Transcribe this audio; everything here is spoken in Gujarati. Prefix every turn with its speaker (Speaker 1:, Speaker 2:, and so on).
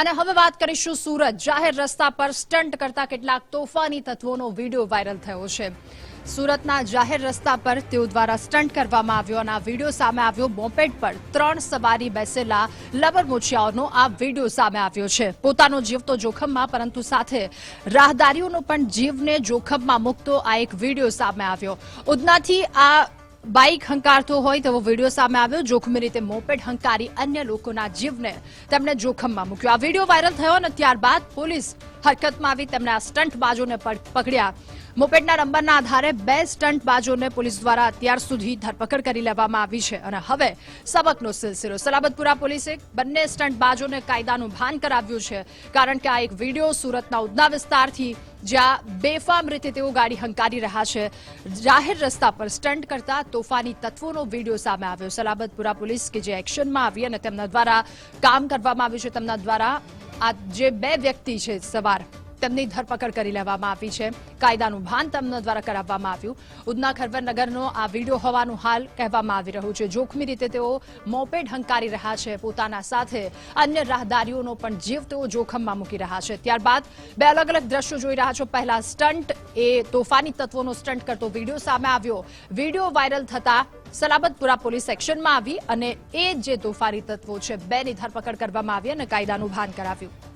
Speaker 1: અને હવે વાત કરીશું સુરત. જાહેર રસ્તા પર સ્ટન્ટ કરતા કેટલાક તોફાની તત્વોનો વીડિયો વાયરલ થયો છે. સુરતના જાહેર રસ્તા પર તેઓ દ્વારા સ્ટન્ટ કરવામાં આવ્યો અને આ વીડિયો સામે આવ્યો મોપેડ પર ત્રણ સવારી બેસેલા લબરમોચિયાઓનો આ વીડિયો સામે આવ્યો છે. પોતાનો જીવ તો જોખમમાં પરંતુ સાથે રાહદારીઓનો પણ જીવને જોખમમાં મૂકતો આ એક વીડિયો સામે આવ્યો. ઉધનાથી આ બાઇક હંકારતો હોય તેવો વીડિયો સામે આવ્યો. જોખમી રીતે મોપેડ હંકારી અન્ય લોકોના જીવને તેમણે જોખમમાં મૂક્યો. આ વીડિયો વાયરલ થયો અને ત્યારબાદ પોલીસ હરકતમાં આવી તેમણે આ સ્ટન્ટ બાજુને પક- પકડ્યા. મોપેડના નંબરના આધારે બે સ્ટન્ટ બાજોને પોલીસ દ્વારા અત્યાર સુધી ધરપકડ કરી લેવામાં આવી છે અને હવે સબકનો સિલસિલો. સલાબતપુરા પોલીસે બંને સ્ટન્ટ બાજોને કાયદાનું ભાન કરાવ્યું છે, કારણ કે આ એક વીડિયો સુરતના ઉદના વિસ્તારથી જ્યાં બેફામ રીતે તેઓ ગાડી હંકારી રહ્યા છે. જાહેર રસ્તા પર સ્ટન્ટ કરતા તોફાની તત્વોનો વીડિયો સામે આવ્યો. સલાબતપુરા પોલીસ કે જે એક્શનમાં આવી અને તેમના દ્વારા કામ કરવામાં આવ્યું છે, તેમના દ્વારા આ જે બે વ્યક્તિ છે, સવાર તેમની ધરપકડ કરી લેવામાં આવી છે. કાયદાનું ભાન તેમના દ્વારા કરાવવામાં આવ્યું. ઉધના ખરવરનગરનો આ વીડિયો હોવાનું હાલ કહેવામાં આવી રહ્યું છે. જોખમી રીતે તેઓ મોપેડ હંકારી રહ્યા છે. પોતાના સાથે અન્ય રાહદારીઓનો પણ જીવ તેઓ જોખમમાં મૂકી રહ્યા છે. ત્યારબાદ બે અલગ અલગ દ્રશ્યો જોઈ રહ્યા છો. પહેલા સ્ટન્ટ એ તોફાની તત્વોનો સ્ટન્ટ કરતો વીડિયો સામે આવ્યો. વીડિયો વાયરલ થતા સલાબતપુરા પોલીસ એક્શનમાં આવી અને એ જે તોફાની તત્વો છે, બેની ધરપકડ કરવામાં આવી અને કાયદાનું ભાન કરાવ્યું.